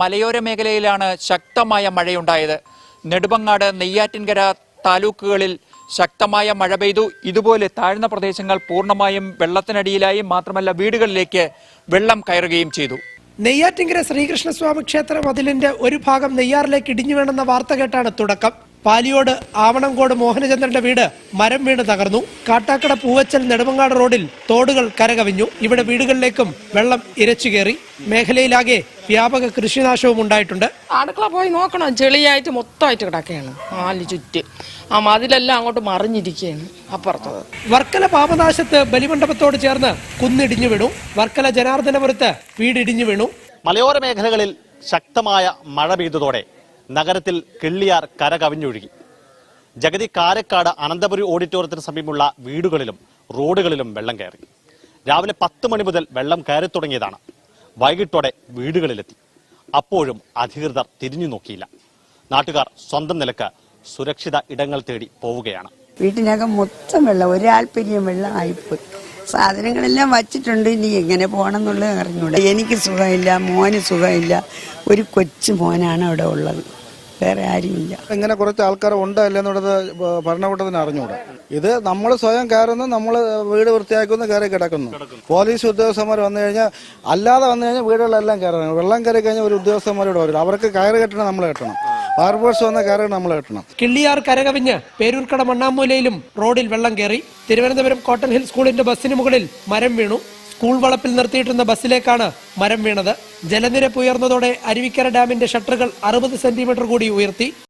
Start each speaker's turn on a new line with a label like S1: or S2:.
S1: മലയോര മേഖലയിലാണ് ശക്തമായ മഴയുണ്ടായത്. നെടുമങ്ങാട് നെയ്യാറ്റിൻകര താലൂക്കുകളിൽ ശക്തമായ മഴ പെയ്തു. ഇതുപോലെ താഴ്ന്ന പ്രദേശങ്ങൾ പൂർണമായും വെള്ളത്തിനടിയിലായി മാത്രമല്ല വീടുകളിലേക്ക് വെള്ളം കയറുകയും ചെയ്തു.
S2: നെയ്യാറ്റിങ്കര ശ്രീകൃഷ്ണസ്വാമി ക്ഷേത്ര മതിലിന്റെ ഒരു ഭാഗം നെയ്യാറിലേക്ക് ഇടിഞ്ഞു വേണമെന്ന വാർത്ത കേട്ടാണ് തുടക്കം. പാലിയോട് ആവണംകോട് മോഹനചന്ദ്രന്റെ വീട് മരം വീണ് തകർന്നു. കാട്ടാക്കട പൂവച്ചൽ നെടുമങ്ങാട് റോഡിൽ തോടുകൾ കരകവിഞ്ഞു. ഇവിടെ വീടുകളിലേക്കും വെള്ളം ഇരച്ചു കയറി. മേഖലയിലാകെ വ്യാപക കൃഷിനാശവും ഉണ്ടായിട്ടുണ്ട്.
S3: അടുക്കള പോയി നോക്കണം. ചെളിയായിട്ട് മൊത്തമായിട്ട് കിടക്കുകയാണ്. നാല് ചുറ്റ്. ആ മതിലെല്ലാം അങ്ങോട്ട് മറിഞ്ഞിരിക്കുകയാണ് അപ്പുറത്ത്.
S2: വർക്കല പാപനാശത്ത് ബലിമണ്ഡപത്തോട് ചേർന്ന് കുന്നിടിഞ്ഞു വീണു. വർക്കല ജനാർദ്ദനപുരത്ത് വീടിടിഞ്ഞു വീണു.
S4: മലയോര മേഖലകളിൽ ശക്തമായ മഴ പെയ്തതോടെ നഗരത്തിൽ കിള്ളിയാർ കരകവിഞ്ഞൊഴുകി ജഗതി കാരക്കാട് അനന്തപുരി ഓഡിറ്റോറിയത്തിന് സമീപമുള്ള വീടുകളിലും റോഡുകളിലും വെള്ളം കയറി. രാവിലെ പത്ത് മണി മുതൽ വെള്ളം കയറി തുടങ്ങിയതാണ്. വൈകിട്ടോടെ വീടുകളിലെത്തി. അപ്പോഴും അധികൃതർ തിരിഞ്ഞു നോക്കിയില്ല. നാട്ടുകാർ സ്വന്തം നിലയ്ക്ക് സുരക്ഷിത ഇടങ്ങൾ തേടി പോവുകയാണ്.
S5: വീട്ടിനകം മൊത്തം വെള്ളം ഒരാൽപര്യം വെള്ളം ആയിപ്പോയി. സാധനങ്ങളെല്ലാം വച്ചിട്ടുണ്ട് ഇനി എങ്ങനെ പോകണം എന്നുള്ളത് അറിഞ്ഞൂടെ. എനിക്ക് സുഖമില്ല മോന് സുഖമില്ല. ഒരു കൊച്ചു മോനാണ് അവിടെ ഉള്ളത്. വേറെ ആരുമില്ല.
S6: ഇങ്ങനെ കുറച്ച് ആൾക്കാർ ഉണ്ട് അല്ലെന്നുള്ളത് ഭരണകൂടത്തിന് അറിഞ്ഞുകൂടാ ഇത് നമ്മൾ സ്വയം കയറുന്നു നമ്മൾ വീട് വൃത്തിയാക്കുന്നു കയറി കിടക്കുന്നു. പോലീസ് ഉദ്യോഗസ്ഥന്മാർ വന്നു കഴിഞ്ഞാൽ അല്ലാതെ വന്നു കഴിഞ്ഞാൽ വീടുകളെല്ലാം കയറണം. വെള്ളം കയറി കഴിഞ്ഞാൽ ഒരു ഉദ്യോഗസ്ഥന്മാരോട് വരും അവർക്ക് കയറ് കെട്ടണം നമ്മൾ കെട്ടണം. ഫയർഫോഴ്സ് വന്ന കയറി നമ്മൾ കെട്ടണം.
S2: കിള്ളിയാർ കരകവിഞ്ഞ് പേരൂർക്കട മണ്ണാമൂലയിലും റോഡിൽ വെള്ളം കയറി തിരുവനന്തപുരം കോട്ടൺ ഹിൽ സ്കൂളിന്റെ ബസ്സിന് മുകളിൽ മരം വീണു. സ്കൂൾ വളപ്പിൽ നിർത്തിയിട്ടിരുന്ന ബസ്സിലേക്കാണ് മരം വീണത്. ജലനിരപ്പ് ഉയർന്നതോടെ അരുവിക്കര ഡാമിന്റെ ഷട്ടറുകൾ അറുപത് സെന്റിമീറ്റർ കൂടി ഉയർത്തി.